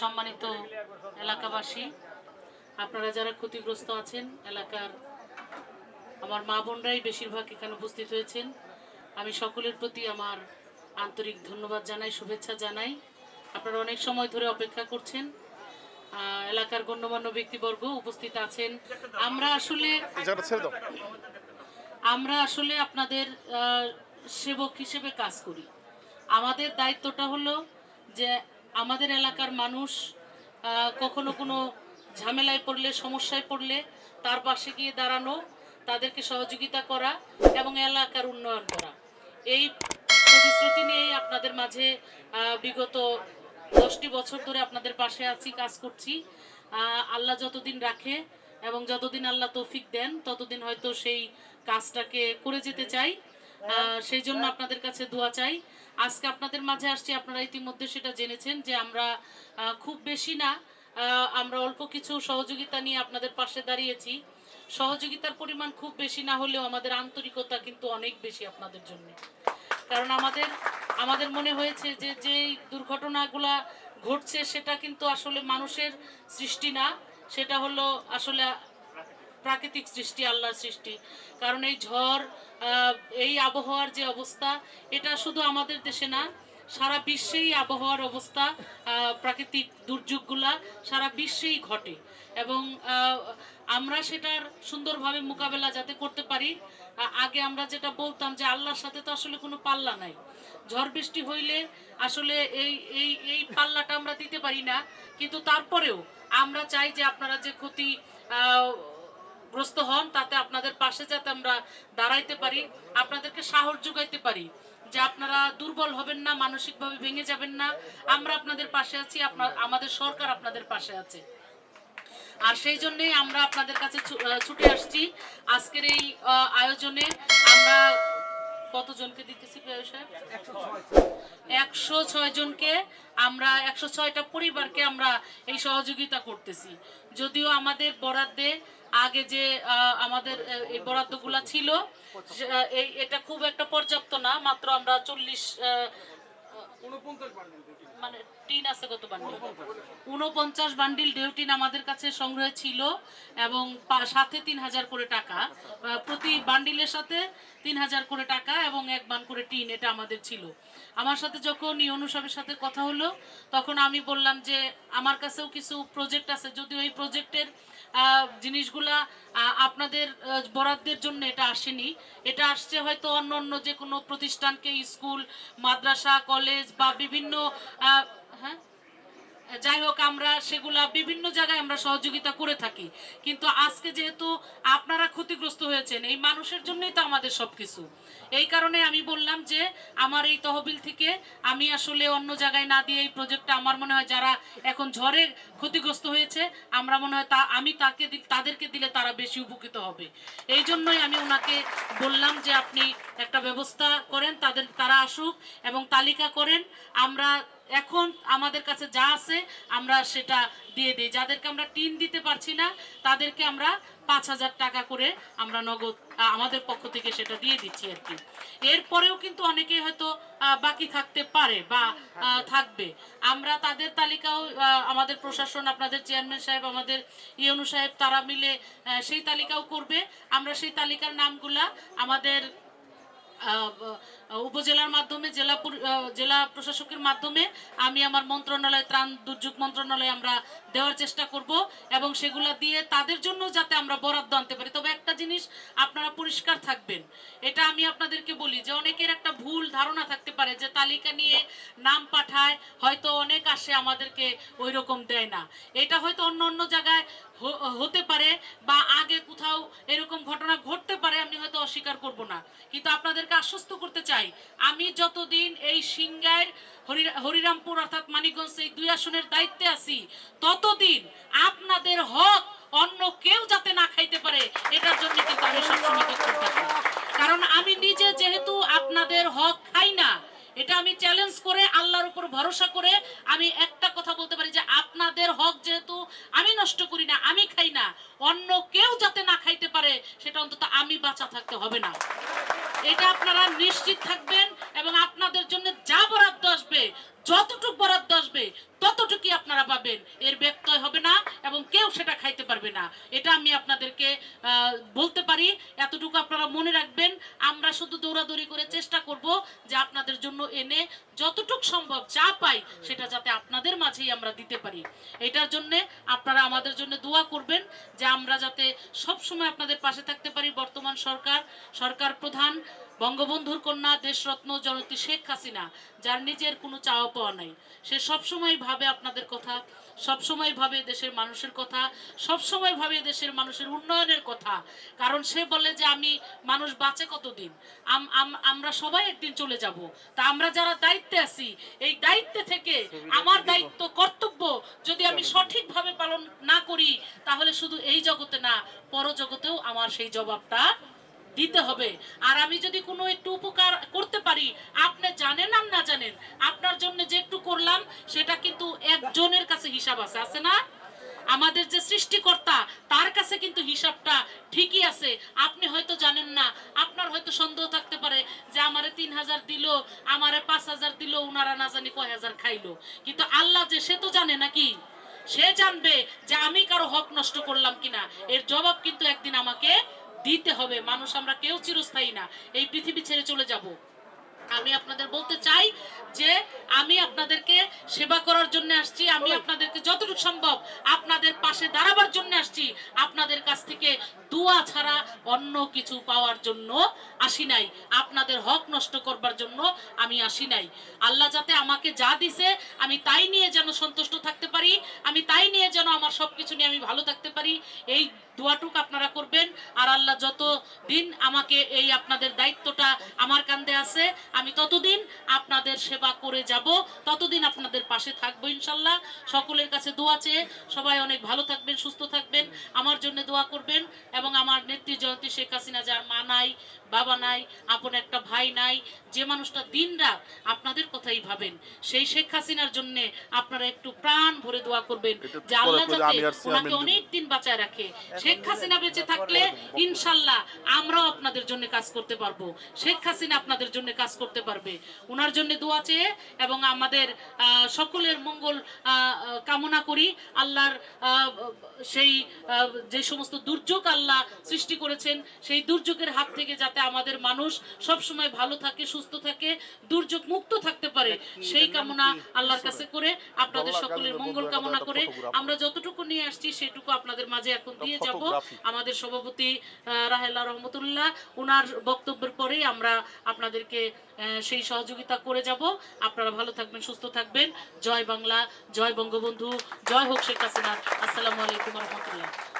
সম্মানিত এলাকাবাসী আপনারা যারা ক্ষতিগ্রস্ত আছেন এলাকার আমার মা বোনরাই বেশিরভাগ এখানে উপস্থিত হয়েছেন। আমি সকলের প্রতি আমার আন্তরিক ধন্যবাদ জানাই শুভেচ্ছা জানাই। আপনারা অনেক সময় ধরে অপেক্ষা করছেন এলাকার গণ্যমান্য ব্যক্তিবর্গ উপস্থিত আছেন। আমরা আসলে আমরা আসলে আপনাদের সেবক হিসেবে কাজ করি। আমাদের দায়িত্বটা হলো যে আমাদের এলাকার মানুষ কখনো কোনো ঝামেলায় পড়লে, সমস্যায় পড়লে তার পাশে গিয়ে দাঁড়ানো, তাদেরকে সহযোগিতা করা এবং এলাকার উন্নয়ন করা। এই প্রতিশ্রুতি নিয়েই আপনাদের মাঝে বিগত দশটি বছর ধরে আপনাদের পাশে আছি, কাজ করছি। আল্লাহ যতদিন রাখে এবং যতদিন আল্লাহ তৌফিক দেন, ততদিন হয়তো সেই কাজটাকে করে যেতে চাই। সেই জন্য আপনাদের কাছে দোয়া চাই। আজকে আপনাদের মাঝে আসছি, আপনারা ইতিমধ্যে সেটা জেনেছেন যে আমরা খুব বেশি না আমরা অল্প কিছু সহযোগিতা নিয়ে আপনাদের পাশে দাঁড়িয়েছি। সহযোগিতার পরিমাণ খুব বেশি না হলেও আমাদের আন্তরিকতা কিন্তু অনেক বেশি আপনাদের জন্য। কারণ আমাদের আমাদের মনে হয়েছে যে যেই দুর্ঘটনাগুলা ঘটছে সেটা কিন্তু আসলে মানুষের সৃষ্টি না, সেটা হলো আসলে প্রাকৃতিক সৃষ্টি, আল্লাহর সৃষ্টি। কারণ এই ঝড় এই আবহাওয়ার যে অবস্থা, এটা শুধু আমাদের দেশে না, সারা বিশ্বেই আবহাওয়ার অবস্থা প্রাকৃতিক দুর্যোগগুলা সারা বিশ্বেই ঘটে। এবং আমরা সেটার সুন্দরভাবে মোকাবেলা যাতে করতে পারি আগে আমরা যেটা বলতাম যে আল্লাহর সাথে তো আসলে কোনো পাল্লা নাই। ঝড় বৃষ্টি হইলে আসলে এই এই এই পাল্লাটা আমরা দিতে পারি না, কিন্তু তারপরেও আমরা চাই যে আপনারা যে ক্ষতি গ্রস্ত হন, তাতে আপনাদের পাশে যাতে আমরা দাঁড়াইতে পারি, আপনাদেরকে সাহস যোগাইতে পারি যে আপনারা দুর্বল হবেন না, মানসিকভাবে ভেঙে যাবেন না। আমরা আপনাদের পাশে আছি, আপনার, আমাদের সরকার আপনাদের পাশে আছে। আর সেই জন্যই আমরা আপনাদের কাছে ছুটে আসছি। আজকের এই আয়োজনে আমরা কতজনকে দিতেছি একশো ছয় জনকে। আমরা একশো ছয়টা পরিবারকে আমরা এই সহযোগিতা করতেছি। যদিও আমাদের বরাদ্দে আগে যে আমাদের এই বরাদ্দগুলো ছিল এই এটা খুব একটা পর্যাপ্ত না মাত্র আমরা চল্লিশ মানে টিন আছে কত বান্ডিল। উনপঞ্চাশ বান্ডিল ডেউটিন আমাদের কাছে সংগ্রহে ছিল এবং সাথে তিন হাজার করে টাকা। প্রতি বান্ডিলের সাথে তিন হাজার করে টাকা এবং এক বান করে টিন এটা আমাদের ছিল। আমার সাথে যখন ইউনু সাহেবের সাথে কথা হলো, তখন আমি বললাম যে, আমার কাছেও কিছু প্রজেক্ট আছে। যদিও এই প্রজেক্টের জিনিসগুলা আপনাদের বরাদ্দের জন্য এটা আসেনি, এটা আসছে হয়তো অন্য অন্য যে কোনো প্রতিষ্ঠানকে, স্কুল, মাদ্রাসা, কলেজ বা বিভিন্ন হ্যাঁ? যাই হোক, আমরা সেগুলা বিভিন্ন জায়গায় আমরা সহযোগিতা করে থাকি। কিন্তু আজকে যেহেতু আপনারা ক্ষতিগ্রস্ত হয়েছেন, এই মানুষের জন্যই তো আমাদের সব কিছু এই কারণে আমি বললাম যে, আমার এই তহবিল থেকে আমি আসলে অন্য জায়গায় না দিয়ে এই প্রজেক্টটা আমার মনে হয় যারা এখন ঝড়ে ক্ষতিগ্রস্ত হয়েছে, আমরা মনে হয় তা, আমি তাকে তাদেরকে দিলে তারা বেশি উপকৃত হবে। এই জন্যই আমি ওনাকে বললাম যে, আপনি একটা ব্যবস্থা করেন, তাদের, তারা আসুক এবং তালিকা করেন। আমরা এখন আমাদের কাছে যা আছে, আমরা সেটা দিয়ে দিই। যাদেরকে আমরা টিন দিতে পারছি না, তাদেরকে আমরা পাঁচ হাজার টাকা করে আমরা নগদ আমাদের পক্ষ থেকে সেটা দিয়ে দিচ্ছি আর কি। এরপরেও কিন্তু অনেকে হয়তো বাকি থাকতে পারে বা থাকবে। আমরা তাদের তালিকাও আমাদের প্রশাসন, আপনাদের চেয়ারম্যান সাহেব, আমাদের ইয়নু সাহেব, তারা মিলে সেই তালিকাও করবে। আমরা সেই তালিকার নামগুলা আমাদের উপজেলার মাধ্যমে, জেলা জেলা প্রশাসকের মাধ্যমে আমি আমার মন্ত্রণালয়, ত্রাণ দুর্যোগ মন্ত্রণালয়ে আমরা দেওয়ার চেষ্টা করব এবং সেগুলা দিয়ে তাদের জন্য যাতে আমরা বরাদ্দ আনতে পারি। তবে একটা জিনিস আপনারা পরিষ্কার থাকবেন, এটা আমি আপনাদেরকে বলি যে অনেকের একটা ভুল ধারণা থাকতে পারে যে তালিকা নিয়ে নাম পাঠায়, হয়তো অনেক আসে আমাদেরকে ওই রকম দেয় না। এটা হয়তো অন্য অন্য জায়গায় হতে পারে বা আগে কোথাও এরকম ঘটনা ঘটতে অস্বীকার করব না। কিন্তু আপনাদেরকে আশ্বস্ত করতে চাই, আমি যতদিন এই সিংগাইর হরি- হরিরামপুর অর্থাৎ মানিকগঞ্জ এই দুই আসনের দায়িত্বে আছি, ততদিন আপনাদের হক অন্য কেউ যাতে না খাইতে পারে, এটার জন্য কিন্তু আমি সবসময় কারণ আমি নিজে যেহেতু আপনাদের হক খাই না, এটা আমি চ্যালেঞ্জ করে, আল্লাহর উপর ভরসা করে আমি একটা কথা বলতে পারি যে আপনাদের হক যেহেতু আমি নষ্ট করি না, আমি খাই না, অন্য কেউ যাতে না অন্তত আমি বাঁচা থাকতে হবে না। এটা আপনারা নিশ্চিত থাকবেন এবং আপনাদের জন্য যা বরাদ্দ আসবে, যতটুকু বরাদ্দ আসবে, ততটুকুই আপনারা পাবেন। এর হবে না এবং কেউ সেটা খাইতে পারবে না। এটা আমি আপনাদেরকে বলতে পারি। এতটুকু আপনারা মনে রাখবেন। আমরা শুধু দৌড়াদৌড়ি করে চেষ্টা করব যে আপনাদের জন্য এনে যতটুকু সম্ভব যা পাই সেটা যাতে আপনাদের মাঝেই আমরা দিতে পারি। এটার জন্য আপনারা আমাদের জন্য দোয়া করবেন যে আমরা যাতে সব সময় আপনাদের পাশে থাকতে পারি। বর্তমান সরকার সরকার প্রধান, বঙ্গবন্ধুর কন্যা দেশরত্ন জনতী শেখ হাসিনা, যার নিজের কোনো চাওয়া পাওয়া নাই। সে সবসময় ভাবে আপনাদের কথা সবসময় ভাবে দেশের মানুষের কথা সবসময় ভাবে দেশের মানুষের উন্নয়নের কথা। কারণ সে বলে যে আমি মানুষ বাঁচে কতদিন? আম- আম- আমরা সবাই একদিন চলে যাব। তা আমরা যারা দায়িত্বে আছি এই দায়িত্ব থেকে আমার দায়িত্ব কর্তব্য যদি আমি সঠিকভাবে পালন না করি তাহলে শুধু এই জগতে না পরজগতেও আমার সেই জবাবটা দিতে হবে। আর আমি যদি কোনো একটু উপকার করতে পারি, আপনি জানেন আর না জানেন, আপনার জন্য যে একটু করলাম, সেটা কিন্তু একজনের কাছে হিসাব আছে আছে না? আমাদের যে সৃষ্টিকর্তা, তার কাছে কিন্তু হিসাবটা ঠিকই আছে। আপনি হয়তো জানেন না, আপনার হয়তো সন্দেহ থাকতে পারে যে আমারে তিন হাজার দিল, আমারে পাঁচ হাজার দিল, উনারা না জানি কয় হাজার খাইলো। কিন্তু আল্লাহ যে, সে তো জানে নাকি? সে জানবে যে আমি কারও হক নষ্ট করলাম কিনা। এর জবাব কিন্তু একদিন আমাকে দিতে হবে মানুষ আমরা কেউ চিরস্থায়ী না। এই পৃথিবী ছেড়ে চলে যাব। আমি আপনাদের বলতে চাই যে আমি আপনাদেরকে সেবা করার জন্য আসছি আমি আপনাদেরকে যতটুকু সম্ভব আপনাদের পাশে দাঁড়াবার জন্য আসছি। আপনাদের কাছ থেকে দোয়া ছাড়া অন্য কিছু পাওয়ার জন্য আসি নাই। আপনাদের হক নষ্ট করবার জন্য আমি আসি নাই। আল্লাহ যাতে আমাকে যা দিছে আমি তাই নিয়ে যেন সন্তুষ্ট থাকতে পারি আমি তাই নিয়ে যেন আমার সবকিছু নিয়ে আমি ভালো থাকতে পারি। এই দোয়াটুক আপনারা করবেন আর আল্লাহ যত দিন আমাকে এই আপনাদের দায়িত্বটা আমার কান্দে আছে আমি ততদিন আপনাদের সেবা করে যাব ততদিন আপনাদের পাশে থাকব ইনশাল্লাহ সকলের কাছে দোয়া চেয়ে সবাই অনেক ভালো থাকবেন সুস্থ থাকবেন আমার জন্য দোয়া করবেন এবং আমার নেত্রী জয়ন্তী শেখ হাসিনা যার মা নাই বাবা নাই আপন একটা ভাই নাই যে মানুষটা দিন রাত আপনাদের কথাই ভাবেন সেই শেখ হাসিনার জন্য আপনারা একটু প্রাণ ভরে দোয়া করবেন যে আল্লাহ যাতে ওনাকে। অনেক দিন বাঁচায় রাখে শেখ হাসিনা বেঁচে থাকলে ইনশাল্লাহ আমরাও আপনাদের জন্য কাজ করতে পারব। শেখ হাসিনা আপনাদের জন্য কাজ করতে পারবে। ওনার জন্য দোয়া চেয়ে এবং আমাদের সকলের মঙ্গল কামনা করি। আল্লাহর সেই যে সমস্ত দুর্যোগ আল্লাহ সৃষ্টি করেছেন সেই দুর্যোগের হাত থেকে যাতে আমাদের মানুষ সব সময় ভালো থাকে সুস্থ থাকে দুর্যোগ মুক্ত থাকতে পারে সেই কামনা আল্লাহর কাছে করে আপনাদের সকলের মঙ্গল কামনা করে আমরা যতটুকু নিয়ে আসছি সেটুকু আপনাদের মাঝে এখন দিয়ে যাব। আমাদের সভাপতি আহ, রাহেলা রহমতুল্লাহ ওনার বক্তব্যের পরেই আমরা আপনাদেরকে আহ, সেই সহযোগিতা করে যাব। আপনারা ভালো থাকবেন সুস্থ থাকবেন। জয় বাংলা জয় বঙ্গবন্ধু জয় হোক শেখ হাসিনা। আসসালামু আলাইকুম রহমতুল্লাহ।